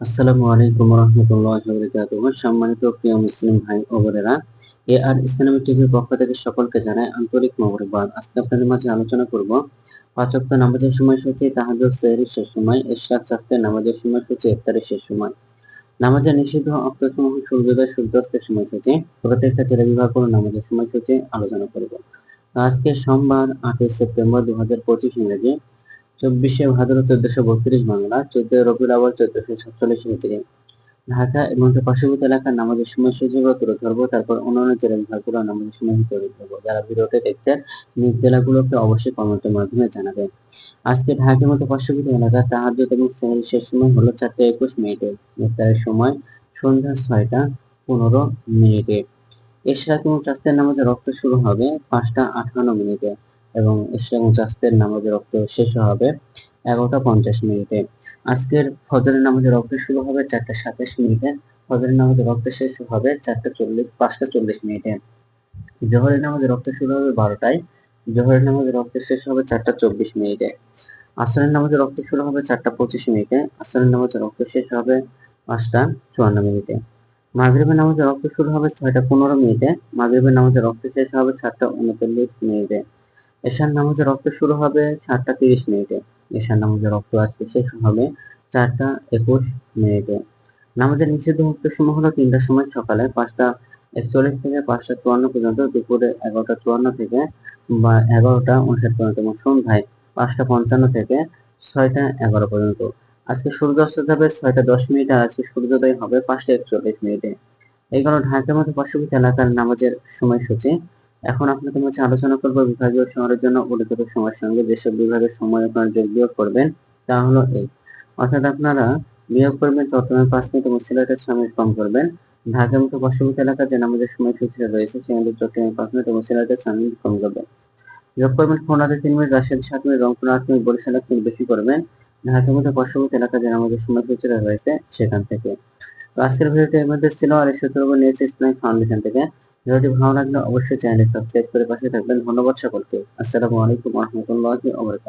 আসসালামু আলাইকুম রহমতুল্লাহ বরকাতুহ। সম্মানিত প্রিয় মুসলিম ভাই ও বোনেরা, এ আর ইসলামিক টিভির পক্ষ থেকে সকলকে জানাই আন্তরিক মোবারকবাদ। আজকে আপনাদের মাঝে আলোচনা করব পাঁচ ওয়াক্ত নামাজের সময়সূচি, তাহাজ্জুদ সেহরির শেষ সময় ইশরাক শাস্ত্রের নামাজের সময়সূচি, ইফতারের শেষ সময়। নামাজের নিষিদ্ধ অক্তসমূহ সূর্যোদয়, সূর্যাস্তের সময়সূচি, প্রত্যেকটা জেলা বিভাগ করে নামাজের সময়সূচি আলোচনা করব। আজকে সোমবার আটই সেপ্টেম্বর দু হাজার পঁচিশ ইংরেজি চব্বিশে ভাদ্র চোদ্দশো বত্রিশ বাংলা, চোদ্দ রবিউল আওয়াল চোদ্দশো সাতচল্লিশ হিজরি। ঢাকা এবং তার পার্শ্ববর্তী এলাকার নামাজের সময় সুযোগগুলো তুলে ধরবো, তারপর অন্যান্য জেলা বিভাগগুলো নামাজের সময় তুলে ধরবো। যারা ভিডিওতে দেখছেন, নিজ জেলাগুলোকে অবশ্যই কমেন্টের মাধ্যমে জানাবেন। আজকে ঢাকার মতো পার্শ্ববর্তী এলাকার তাহাজ্জুদ এবং সেহের শেষ সময় হলো চারটে একুশ মিনিটে। ইফতারের সময় সন্ধ্যা ছয়টা পনেরো মিনিটে। এছাড়া এবং চাস্তের নামাজে রক্ত শুরু হবে পাঁচটা আঠান্ন মিনিটে। এবং এশরা এবং নামাজের রক্ত শেষ হবে এগারোটা পঞ্চাশ মিনিটে। আজকের ফজরের নামাজের রক্ত শুরু হবে চারটা সাতাশ মিনিটে। ফজরের নামাজের রক্ত শেষ হবে চারটা চল্লিশ, পাঁচটা চল্লিশ মিনিটে। জোহরের নামাজের রক্ত শুরু হবে বারোটায়। জোহরের নামাজের রক্ত শেষ হবে চারটা চব্বিশ মিনিটে। আসরের নামাজের রক্ত শুরু হবে চারটা পঁচিশ মিনিটে। আসরের নামাজের রক্ত শেষ হবে পাঁচটা চুয়ান্ন মিনিটে। মাগরিবের নামাজের রক্ত শুরু হবে ছয়টা পনেরো মিনিটে। মাগরিবের নামাজের রক্ত শেষ হবে সাতটা উনচল্লিশ মিনিটে। এশার নামাজের রক্ত শুরু হবে সাতটা তিরিশ মিনিটে। এশার নামাজের রক্ত আজকে শেষ হবে চারটা একুশ মিনিটে। নামাজের নিষিদ্ধ মুক্ত সময় হলো তিনটার সময় সকালে পাঁচটা একচল্লিশ থেকে পাঁচটা চুয়ান্ন পর্যন্ত, দুপুরে এগারোটা চুয়ান্ন থেকে বা এগারোটা উনষাট পর্যন্ত এবং সন্ধ্যায় পাঁচটা পঞ্চান্ন থেকে ছয়টা এগারো পর্যন্ত। আজকে সূর্যাস্ত যাবে ছয়টা দশ মিনিটে আজকে সূর্যোদয় হবে পাঁচটা একচল্লিশ মিনিটে। এই কারণে ঢাকার মতো পার্শ্ববর্তী এলাকার নামাজের সময়সূচি এখন আপনাদের মাঝে আলোচনা করব বিভাগীয় শহরের জন্য উল্লেখিত সময়ের সঙ্গে যেসব বিভাগের সময় আপনারা যোগ বিয়োগ করবেন, তা হলো এই। অর্থাৎ আপনারা বিয়োগ করবেন চট্টগ্রাম পাঁচ মিনিট এবং সিলেটের সময় কম করবেন। ঢাকার মতো পার্শ্ববর্তী এলাকা যে নামাজের সময়সূচি রয়েছে, সেখানে চট্টগ্রাম পাঁচ মিনিট এবং সিলেটের সময় কম করবেন। যোগ করবেন খুলনাতে তিন মিনিট রাজশাহী সাত মিনিট, রংপুর আট মিনিট, বরিশাল এক মিনিট বেশি করবেন। ঢাকার মতো পার্শ্ববর্তী এলাকা যে নামাজের সময়সূচি রয়েছে, সেখান থেকে। আজকের ভিডিওটি এর মধ্যে ছিল, আর এই সূত্র নিয়েছে ইসলামিক ফাউন্ডেশন থেকে। ভিডিওটি ভালো লাগলে অবশ্যই চ্যানেলটি সাবস্ক্রাইব করে পাশে থাকবেন। ধন্যবাদ সকলকে। আসসালামু আলাইকুম রহমতুল্লাহি ওয়া বারাকাতুহু।